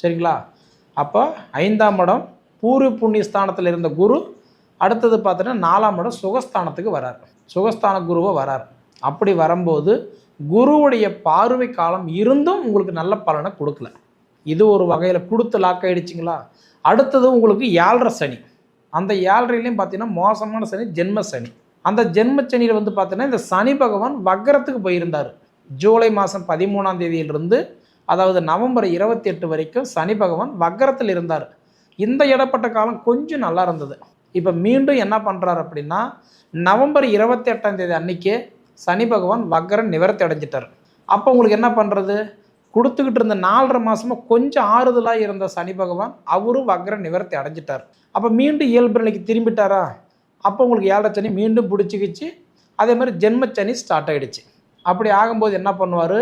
சரிங்களா? அப்போ ஐந்தாம் இடம் பூர்வ புண்ணிய ஸ்தானத்தில் இருந்த குரு அடுத்தது பார்த்தீங்கன்னா நாலாம் இடம் சுகஸ்தானத்துக்கு வரார். சுகஸ்தான குருவை வரார். அப்படி வரும்போது குருவுடைய பார்வை காலம் இருந்தும் உங்களுக்கு நல்ல பலனை கொடுக்கல. இது ஒரு வகையில் கொடுத்து லாக் ஆகிடுச்சிங்களா அடுத்தது உங்களுக்கு ஏழரை சனி. அந்த ஏழரையிலையும் பார்த்தீங்கன்னா மோசமான சனி ஜென்ம சனி. அந்த ஜென்ம சனியில் வந்து பார்த்தீங்கன்னா இந்த சனி பகவான் வக்கரத்துக்கு போயிருந்தார். ஜூலை மாதம் பதிமூணாம் தேதியிலிருந்து அதாவது நவம்பர் இருபத்தி எட்டு வரைக்கும் சனி பகவான் வக்கரத்தில் இருந்தார். இந்த இடப்பட்ட காலம் கொஞ்சம் நல்லா இருந்தது. இப்போ மீண்டும் என்ன பண்ணுறாரு அப்படின்னா நவம்பர் இருபத்தி எட்டாம் தேதி அன்னைக்கு சனி பகவான் வக்கரம் நிவர்த்தி அடைஞ்சிட்டார். அப்போ உங்களுக்கு என்ன பண்ணுறது கொடுத்துக்கிட்டு இருந்த நாலரை மாதமாக கொஞ்சம் ஆறுதலாக இருந்த சனி பகவான் அவரும் வக்கர நிவர்த்தி அடைஞ்சிட்டார். அப்போ மீண்டும் இயல்பு நிலைக்கு திரும்பிட்டாரா? அப்போ உங்களுக்கு ஏழரை சனி மீண்டும் பிடிச்சிக்கிச்சு. அதே மாதிரி ஜென்மச்சனி ஸ்டார்ட் ஆகிடுச்சு அப்படி ஆகும்போது என்ன பண்ணுவார்?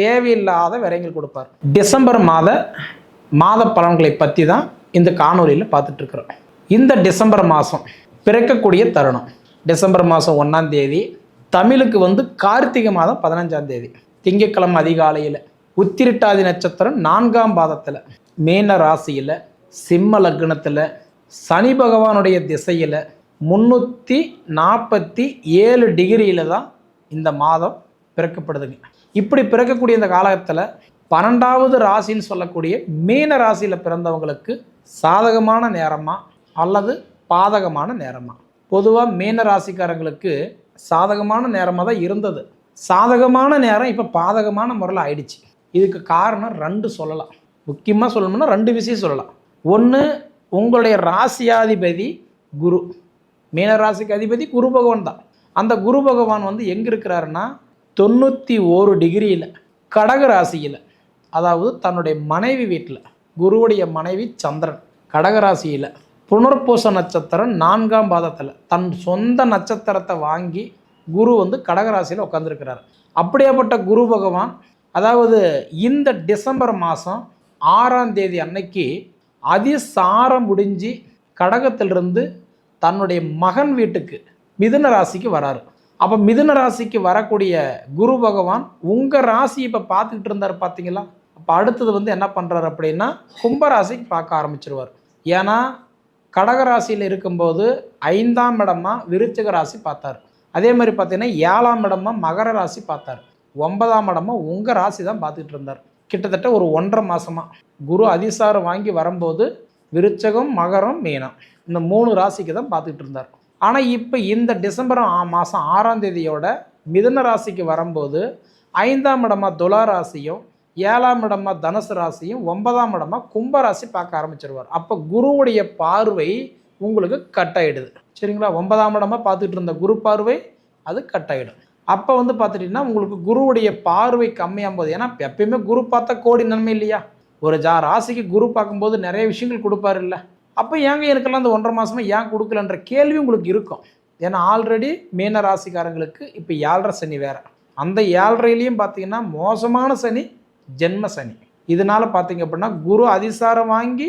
தேவையில்லாத விரைங்கள் கொடுப்பார். டிசம்பர் மாத மாத பலன்களை பற்றி தான் இந்த காணொலியில் பார்த்துட்ருக்குறோம் இந்த டிசம்பர் மாதம் பிறக்கக்கூடிய தருணம். டிசம்பர் மாதம் ஒன்றாம் தேதி தமிழுக்கு வந்து கார்த்திகை மாதம் பதினஞ்சாம் தேதி. திங்கட்கிழமை அதிகாலையில் உத்திரிட்டாதி நட்சத்திரம் நான்காம் பாதத்தில் மீன ராசியில் சிம்ம லக்னத்தில் சனி பகவானுடைய திசையில் முந்நூற்றி நாற்பத்தி ஏழு டிகிரியில் தான் இந்த மாதம் பிறக்கப்படுதுங்க. இப்படி பிறக்கக்கூடிய இந்த காலகட்டத்தில் பன்னெண்டாவது ராசின்னு சொல்லக்கூடிய மீன ராசியில் பிறந்தவங்களுக்கு சாதகமான நேரமா அல்லது பாதகமான நேரமா? பொதுவாக மீன ராசிக்காரங்களுக்கு சாதகமான நேரமாக தான் இருந்தது. சாதகமான நேரம் இப்போ பாதகமான முறையில் ஆயிடுச்சு. இதுக்கு காரணம் ரெண்டு சொல்லலாம். முக்கியமாக சொல்லணும்னா ரெண்டு விஷயம் சொல்லலாம். ஒன்று உங்களுடைய ராசியாதிபதி குரு. மீனராசிக்கு அதிபதி குரு பகவான் தான். அந்த குரு பகவான் வந்து எங்கே இருக்கிறாருன்னா தொண்ணூற்றி ஓரு டிகிரியில் கடக ராசியில் அதாவது தன்னுடைய மனைவி வீட்டில் குருவுடைய மனைவி சந்திரன் கடக ராசியில் புனர்பூச நட்சத்திரம் நான்காம் பாதத்தில் தன் சொந்த நட்சத்திரத்தை வாங்கி குரு வந்து கடகராசியில் உட்காந்துருக்கிறார் அப்படியாப்பட்ட குரு பகவான் அதாவது இந்த டிசம்பர் மாதம் ஆறாம் தேதி அன்னைக்கு அதிசாரம் முடிஞ்சு கடகத்திலிருந்து தன்னுடைய மகன் வீட்டுக்கு மிதுன ராசிக்கு வராரு. அப்போ மிதுன ராசிக்கு வரக்கூடிய குரு பகவான் உங்கள் ராசி இப்போ பார்த்துக்கிட்டு இருந்தார் பார்த்தீங்களா அப்போ அடுத்தது வந்து என்ன பண்ணுறாரு அப்படின்னா கும்பராசிக்கு பார்க்க ஆரம்பிச்சிருவார். ஏன்னா கடகராசியில் இருக்கும்போது ஐந்தாம் இடமா விருச்சிக ராசி பார்த்தார். அதே மாதிரி பார்த்தீங்கன்னா ஏழாம் இடமா மகர ராசி பார்த்தார். ஒன்பதாம் இடமா உங்கள் ராசி தான் பார்த்துக்கிட்டு இருந்தார். கிட்டத்தட்ட ஒரு ஒன்றரை மாதமாக குரு அதிசாரம் வாங்கி வரும்போது விருச்சகம் மகரம் மீனம். இந்த மூணு ராசிக்கு தான் பார்த்துக்கிட்டு இருந்தார். ஆனால் இப்போ இந்த டிசம்பர் மாதம் ஆறாம் தேதியோட மிதன ராசிக்கு வரும்போது ஐந்தாம் இடமா துலா ராசியும் ஏழாம் இடமா தனுசு ராசியும் ஒன்பதாம் இடமா கும்பராசி பார்க்க ஆரம்பிச்சிருவார். அப்போ குருவுடைய பார்வை உங்களுக்கு கட் ஆகிடுது சரிங்களா? ஒன்பதாம் இடமா பார்த்துட்டு இருந்த குரு பார்வை அது கட் ஆகிடும் அப்போ வந்து பார்த்துட்டிங்கன்னா உங்களுக்கு குருவுடைய பார்வை கம்மியாகும் போது ஏன்னா எப்பயுமே குரு பார்த்தா கோடி நன்மை இல்லையா? ஒரு ஜா ராசிக்கு குரு பார்க்கும்போது நிறைய விஷயங்கள் கொடுப்பாரு இல்லை அப்போ ஏங்க எனக்கெல்லாம் அந்த ஒன்றரை மாதமாக ஏன் கொடுக்கலன்ற கேள்வி உங்களுக்கு இருக்கும். ஏன்னா ஆல்ரெடி மீன ராசிக்காரங்களுக்கு இப்போ ஏழரை சனி வேறு. அந்த ஏழரையிலையும் பார்த்தீங்கன்னா மோசமான சனி ஜென்ம சனி. இதனால பார்த்தீங்க அப்படின்னா குரு அதிசாரம் வாங்கி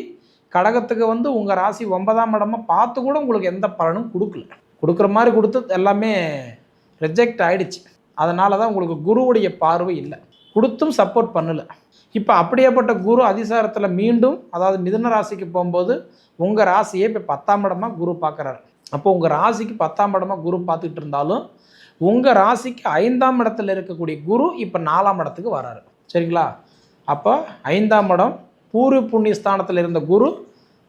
கடகத்துக்கு வந்து உங்கள் ராசி ஒன்பதாம் இடமா பார்த்து கூட உங்களுக்கு எந்த பலனும் கொடுக்கல. கொடுக்குற மாதிரி கொடுத்து எல்லாமே ரிஜெக்ட் ஆகிடுச்சு அதனால தான் உங்களுக்கு குருவுடைய பார்வை இல்லை. கொடுத்தும் சப்போர்ட் பண்ணல. இப்போ அப்படியேப்பட்ட குரு அதிசாரத்தில் மீண்டும் அதாவது மிதுன ராசிக்கு போகும்போது உங்கள் ராசியை இப்போ பத்தாம் இடமாக குரு பார்க்குறாரு. அப்போ உங்கள் ராசிக்கு பத்தாம் இடமாக குரு பார்த்துக்கிட்டு இருந்தாலும் உங்கள் ராசிக்கு ஐந்தாம் இடத்துல இருக்கக்கூடிய குரு இப்போ நாலாம் இடத்துக்கு வராரு. சரிங்களா? அப்போ ஐந்தாம் இடம் பூர்வ புண்ணிய ஸ்தானத்தில் இருந்த குரு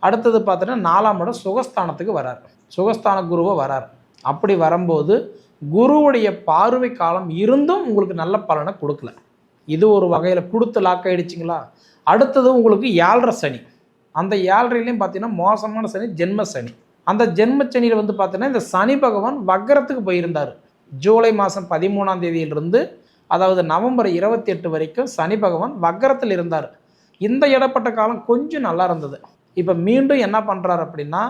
அடுத்தது பார்த்தீங்கன்னா நாலாம் இடம் சுகஸ்தானத்துக்கு வரார். சுகஸ்தான குருவை வரார். அப்படி வரும்போது குருவுடைய பார்வை காலம் இருந்தும் உங்களுக்கு நல்ல பலனை கொடுக்கல. இது ஒரு வகையில் கொடுத்து லாக் ஆகிடுச்சிங்களா அடுத்தது உங்களுக்கு ஏழரை சனி. அந்த ஏழரையிலையும் பார்த்தீங்கன்னா மோசமான சனி ஜென்ம சனி. அந்த ஜென்ம சனியில் வந்து பார்த்தீங்கன்னா இந்த சனி பகவான் வக்கரத்துக்கு போயிருந்தார். ஜூலை மாதம் பதிமூணாம் தேதியிலிருந்து அதாவது நவம்பர் இருபத்தி எட்டு வரைக்கும் சனி பகவான் வக்கரத்தில் இருந்தார். இந்த இடப்பட்ட காலம் கொஞ்சம் நல்லா இருந்தது. இப்போ மீண்டும் என்ன பண்ணுறாரு அப்படின்னா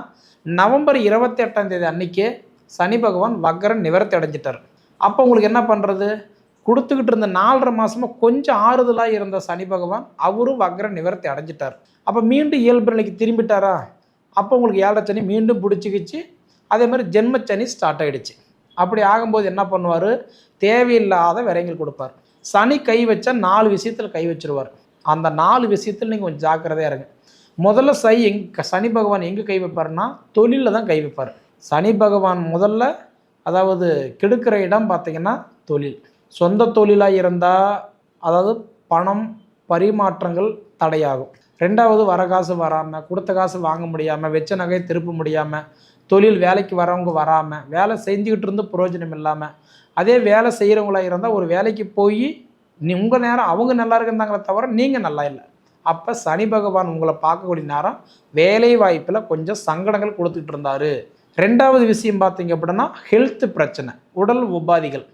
நவம்பர் இருபத்தி எட்டாம் தேதி அன்னைக்கே சனி பகவான் வக்கரன் நிவர்த்தி அடைஞ்சிட்டார். அப்போ உங்களுக்கு என்ன பண்ணுறது கொடுத்துக்கிட்டு இருந்த நாலரை மாதமாக கொஞ்சம் ஆறுதலாக இருந்த சனி பகவான் அவரும் வக்ர நிவர்த்தி அடைஞ்சிட்டார். அப்போ மீண்டும் இயல்பு நிலைக்கு திரும்பிட்டாரா? அப்போ உங்களுக்கு ஏழரை சனி மீண்டும் பிடிச்சிக்கிச்சு. அதே மாதிரி ஜென்ம சனி ஸ்டார்ட் ஆயிடுச்சு. அப்படி ஆகும்போது என்ன பண்ணுவார்? தேவையில்லாத விரைங்கள் கொடுப்பார். சனி கை வச்சா நாலு விஷயத்தில் கை வச்சிருவார். அந்த நாலு விஷயத்தில் நீங்கள் கொஞ்சம் ஜாக்கிரதையாக இருங்க. முதல்ல சை எங் சனி பகவான் எங்கே கை வைப்பார்னா தொழிலில் தான் கை வைப்பார். சனி பகவான் முதல்ல அதாவது கெடுக்கிற இடம் பார்த்தீங்கன்னா தொழில். சொந்த தொழிலாக இருந்தால் அதாவது பணம் பரிமாற்றங்கள் தடையாகும். ரெண்டாவது வர காசு வராமல் கொடுத்த காசு வாங்க முடியாமல் வெச்ச நகையை திருப்ப முடியாமல் தொழில் வேலைக்கு வரவங்க வராமல் வேலை செஞ்சுக்கிட்டு இருந்து பிரயோஜனம் இல்லாமல் அதே வேலை செய்கிறவங்களா இருந்தால் ஒரு வேலைக்கு போய் நீ உங்கள் நேரம் அவங்க நல்லா இருந்தாங்களே தவிர நீங்கள் நல்லா இல்லை. அப்போ சனி பகவான் உங்களை பார்க்கக்கூடிய நேரம் வேலை வாய்ப்பில் கொஞ்சம் சங்கடங்கள் கொடுத்துட்டு இருந்தார். ரெண்டாவது விஷயம் பார்த்தீங்க அப்படின்னா ஹெல்த் பிரச்சனை உடல் உபாதிகள்.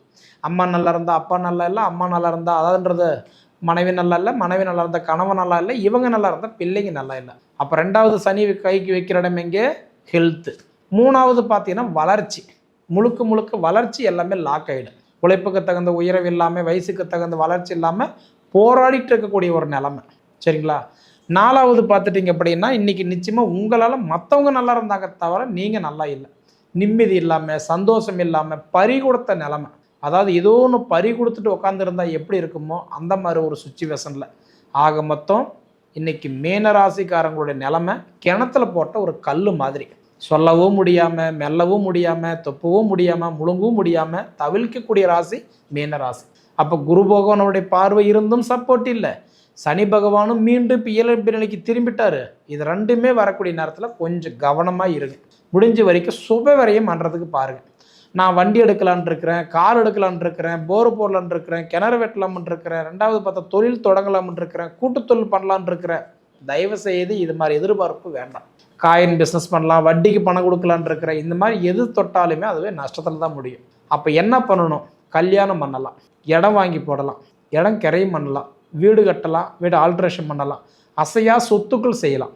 அம்மா நல்லா இருந்தா அப்பா நல்லா இல்லை அம்மா நல்லா இருந்தா அதான்றது மனைவி நல்லா இல்லை மனைவி நல்லா இருந்தா கணவன் நல்லா இல்லை இவங்க நல்லா இருந்தால் பிள்ளைங்க நல்லா இல்லை. அப்போ ரெண்டாவது சனி கைக்கு வைக்கிற இடம் எங்கே? ஹெல்த்து மூணாவது பார்த்தீங்கன்னா வளர்ச்சி. முழுக்க முழுக்க வளர்ச்சி எல்லாமே லாக் ஆகிடும் உழைப்புக்கு தகுந்த உயரவு இல்லாமல் வயசுக்கு தகுந்த வளர்ச்சி இல்லாமல் போராடிட்டு இருக்கக்கூடிய ஒரு நிலமை. சரிங்களா? நாலாவது பார்த்துட்டிங்க அப்படின்னா இன்றைக்கி நிச்சயமாக உங்களால் மற்றவங்க நல்லா இருந்தாங்க தவிர நீங்கள் நல்லா இல்லை. நிம்மதி இல்லாமல் சந்தோஷம் இல்லாமல் பறி கொடுத்த நிலமை. அதாவது ஏதோ ஒன்று பறி கொடுத்துட்டு உட்காந்துருந்தா எப்படி இருக்குமோ அந்த மாதிரி ஒரு சுச்சுவேஷனில் ஆக மொத்தம் இன்னைக்கு மீனராசிக்காரங்களுடைய நிலமை கிணத்துல போட்ட ஒரு கல் மாதிரி. சொல்லவும் முடியாமல் மெல்லவும் முடியாமல் தொப்பவும் முடியாமல் முழுங்கவும் முடியாமல் தவிர்க்கக்கூடிய ராசி மீனராசி அப்போ குரு பகவானுடைய பார்வை இருந்தும் சப்போர்ட் இல்லை. சனி பகவானும் மீண்டும் இப்போ இயல்பு நிலைக்கு திரும்பிட்டாரு. இது ரெண்டுமே வரக்கூடிய நேரத்தில் கொஞ்சம் கவனமாக இருங்க. முடிஞ்ச வரைக்கும் சுப விரயம் பண்ணுறதுக்கு பாருங்கள் நான் வண்டி எடுக்கலான் இருக்கிறேன் கார் எடுக்கலான் இருக்கிறேன் போர் போடலான் இருக்கிறேன் கிணறு வெட்டலாம்னு இருக்கிறேன் ரெண்டாவது பார்த்தா தொழில் தொடங்கலாம்னு இருக்கிறேன் கூட்டுத்தொழில் பண்ணலான் இருக்கிறேன். தயவு செய்து இது மாதிரி எதிர்பார்ப்பு வேண்டாம். காயின் பிஸ்னஸ் பண்ணலாம் வட்டிக்கு பணம் கொடுக்கலான் இருக்கிறேன். இந்த மாதிரி எது தொட்டாலுமே அதுவே நஷ்டத்தில் தான் முடியும். அப்போ என்ன பண்ணணும்? கல்யாணம் பண்ணலாம் இடம் வாங்கி போடலாம் இடம் கிரையும் பண்ணலாம் வீடு கட்டலாம் வீடு ஆல்ட்ரேஷன் பண்ணலாம் அசையாக சொத்துக்கள் செய்யலாம்.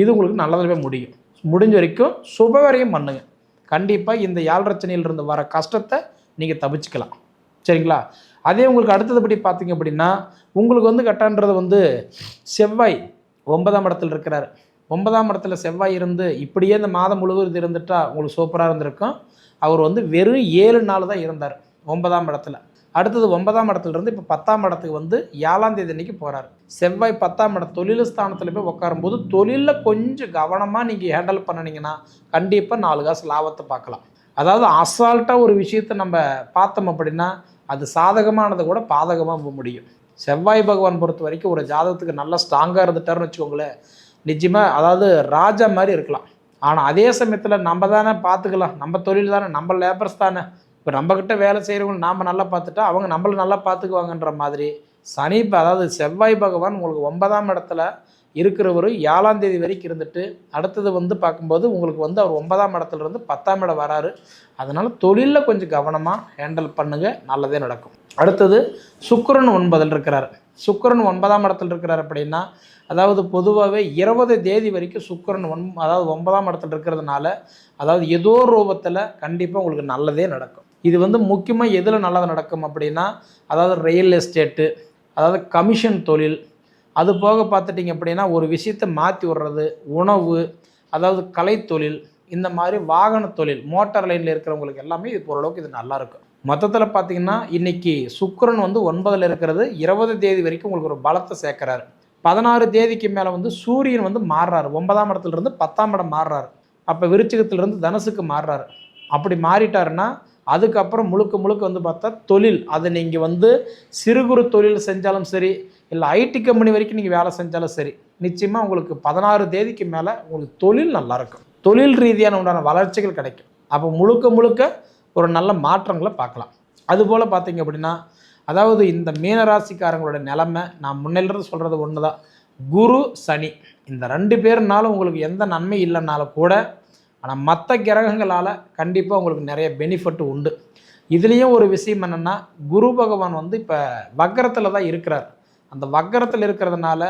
இது உங்களுக்கு நல்லதாகவே முடியும். முடிஞ்ச வரைக்கும் சுபவரையும் பண்ணுங்கள் கண்டிப்பாக இந்த யாழ்ரச்சனையிலிருந்து வர கஷ்டத்தை நீங்கள் தவிச்சுக்கலாம். சரிங்களா? அதே உங்களுக்கு அடுத்ததுபடி பார்த்தீங்க அப்படின்னா உங்களுக்கு வந்து கட்டான்றது வந்து செவ்வாய் ஒன்பதாம் இடத்துல இருக்கிறார். ஒன்பதாம் இடத்துல செவ்வாய் இருந்து இப்படியே இந்த மாதம் முழுவதும் இருந்துட்டா உங்களுக்கு சூப்பராக இருந்திருக்கும். அவர் வந்து வெறும் ஏழு நாள் தான் இருந்தார். ஒன்பதாம் இடத்துல. அடுத்தது ஒன்பதாம் இடத்துலேருந்து இப்போ பத்தாம் இடத்துக்கு வந்து ஏழாம் தேதி அன்னைக்கு போகிறார் செவ்வாய் பத்தாம் இடம் தொழில் ஸ்தானத்தில் போய் உட்காரும்போது தொழிலில் கொஞ்சம் கவனமாக நீங்கள் ஹேண்டில் பண்ணினீங்கன்னா கண்டிப்பாக நாலு காசு லாபத்தை பார்க்கலாம். அதாவது அசால்ட்டாக ஒரு விஷயத்தை நம்ம பார்த்தோம் அப்படின்னா அது சாதகமானதை கூட பாதகமாக போக முடியும். செவ்வாய் பகவான் பொறுத்த வரைக்கும் ஒரு ஜாதகத்துக்கு நல்லா ஸ்ட்ராங்காக இருந்துட்டார்னு வச்சுக்கோங்களேன். நிச்சயமாக அதாவது ராஜா மாதிரி இருக்கலாம். ஆனால் அதே சமயத்தில் நம்ம தானே பார்த்துக்கலாம். நம்ம தொழில் தானே நம்ம லேபர்ஸ் தானே. இப்போ நம்மக்கிட்ட வேலை செய்கிறவங்க நாம் நல்லா பார்த்துட்டா அவங்க நம்மளை நல்லா பார்த்துக்குவாங்கன்ற மாதிரி. சனி அதாவது செவ்வாய் பகவான் உங்களுக்கு ஒன்பதாம் இடத்துல இருக்கிறவர் ஏழாம் தேதி வரைக்கும் இருந்துட்டு அடுத்தது வந்து பார்க்கும்போது உங்களுக்கு வந்து அவர் ஒன்பதாம் இடத்துல இருந்து பத்தாம் இடம் வராரு. அதனால் தொழிலில் கொஞ்சம் கவனமாக ஹேண்டில் பண்ணுங்க நல்லதே நடக்கும். அடுத்தது சுக்கரன் ஒன்பதில் இருக்கிறார். சுக்கிரன் ஒன்பதாம் இடத்துல இருக்கிறார் அப்படின்னா அதாவது பொதுவாகவே இருபது தேதி வரைக்கும் சுக்கரன் ஒன் அதாவது ஒன்பதாம் இடத்துல இருக்கிறதுனால அதாவது ஏதோ ரூபத்தில் கண்டிப்பாக உங்களுக்கு நல்லதே நடக்கும். இது வந்து முக்கியமாக எதில் நல்லது நடக்கும் அப்படின்னா அதாவது ரியல் எஸ்டேட்டு அதாவது கமிஷன் தொழில். அது போக பார்த்துட்டிங்க அப்படின்னா ஒரு விஷயத்தை மாற்றி விடுறது உணவு அதாவது கலைத்தொழில் இந்த மாதிரி வாகன தொழில் மோட்டார் லைனில் இருக்கிறவங்களுக்கு எல்லாமே இது ஓரளவுக்கு இது நல்லாயிருக்கும் மொத்தத்தில் பார்த்தீங்கன்னா இன்னைக்கு சுக்கரன் வந்து ஒன்பதில் இருக்கிறது இருபது தேதி வரைக்கும் உங்களுக்கு ஒரு பலத்தை சேர்க்குறாரு. பதினாறு தேதிக்கு மேலே வந்து சூரியன் வந்து மாறுறாரு. ஒன்பதாம் இடத்துல இருந்து பத்தாம் இடம் மாறுறாரு. அப்போ விருச்சிகத்திலிருந்து தனுசுக்கு மாறுறாரு. அப்படி மாறிட்டாருன்னா அதுக்கப்புறம் முழுக்க முழுக்க வந்து பார்த்தா தொழில். அதை நீங்கள் வந்து சிறு குறு தொழில் செஞ்சாலும் சரி இல்லை ஐடி கம்பெனி வரைக்கும் நீங்கள் வேலை செஞ்சாலும் சரி நிச்சயமாக உங்களுக்கு பதினாறு தேதிக்கு மேலே உங்களுக்கு தொழில் நல்லாயிருக்கும் தொழில் ரீதியான உண்டான வளர்ச்சிகள் கிடைக்கும். அப்போ முழுக்க முழுக்க ஒரு நல்ல மாற்றங்களை பார்க்கலாம். அதுபோல் பார்த்தீங்க அப்படின்னா அதாவது இந்த மீனராசிக்காரங்களோட நிலமை நான் முன்னிலிருந்து சொல்கிறது ஒன்று தான் குரு சனி. இந்த ரெண்டு பேருனாலும் உங்களுக்கு எந்த நன்மை இல்லைனாலும் கூட ஆனால் மற்ற கிரகங்களால் கண்டிப்பாக உங்களுக்கு நிறைய பெனிஃபிட் உண்டு. இதுலேயும் ஒரு விஷயம் என்னென்னா குரு பகவான் வந்து இப்போ வக்கரத்தில் தான் இருக்கிறார். அந்த வக்கரத்தில் இருக்கிறதுனால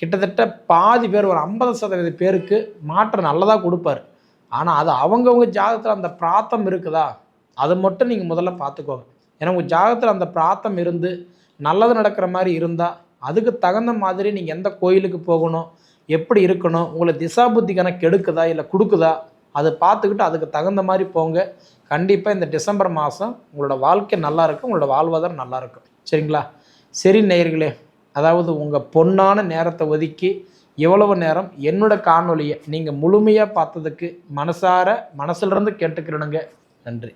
கிட்டத்தட்ட பாதி பேர் ஒரு ஐம்பது சதவீத பேருக்கு மாற்றம் நல்லதாக கொடுப்பார். ஆனால் அது அவங்கவுங்க ஜாதகத்தில் அந்த பிராத்தம் இருக்குதா? அது மட்டும் நீங்கள் முதல்ல பார்த்துக்கோங்க. ஏன்னா உங்கள் ஜாதகத்தில் அந்த பிராத்தம் இருந்து நல்லது நடக்கிற மாதிரி இருந்தால் அதுக்கு தகுந்த மாதிரி நீங்கள் எந்த கோயிலுக்கு போகணும் எப்படி இருக்கணும் உங்களை திசா புத்திக்கான கெடுக்குதா இல்லை கொடுக்குதா அதை பார்த்துக்கிட்டு அதுக்கு தகுந்த மாதிரி போங்க. கண்டிப்பாக இந்த டிசம்பர் மாதம் உங்களோட வாழ்க்கை நல்லாயிருக்கும் உங்களோட வாழ்வாதாரம் நல்லாயிருக்கும் சரிங்களா? சரி நேயர்களே அதாவது உங்கள் பொன்னான நேரத்தை ஒதுக்கி எவ்வளவு நேரம் என்னோட காணொலியை நீங்கள் முழுமையாக பார்த்ததுக்கு மனசார மனசிலிருந்து கேட்டுக்கிறணுங்க நன்றி.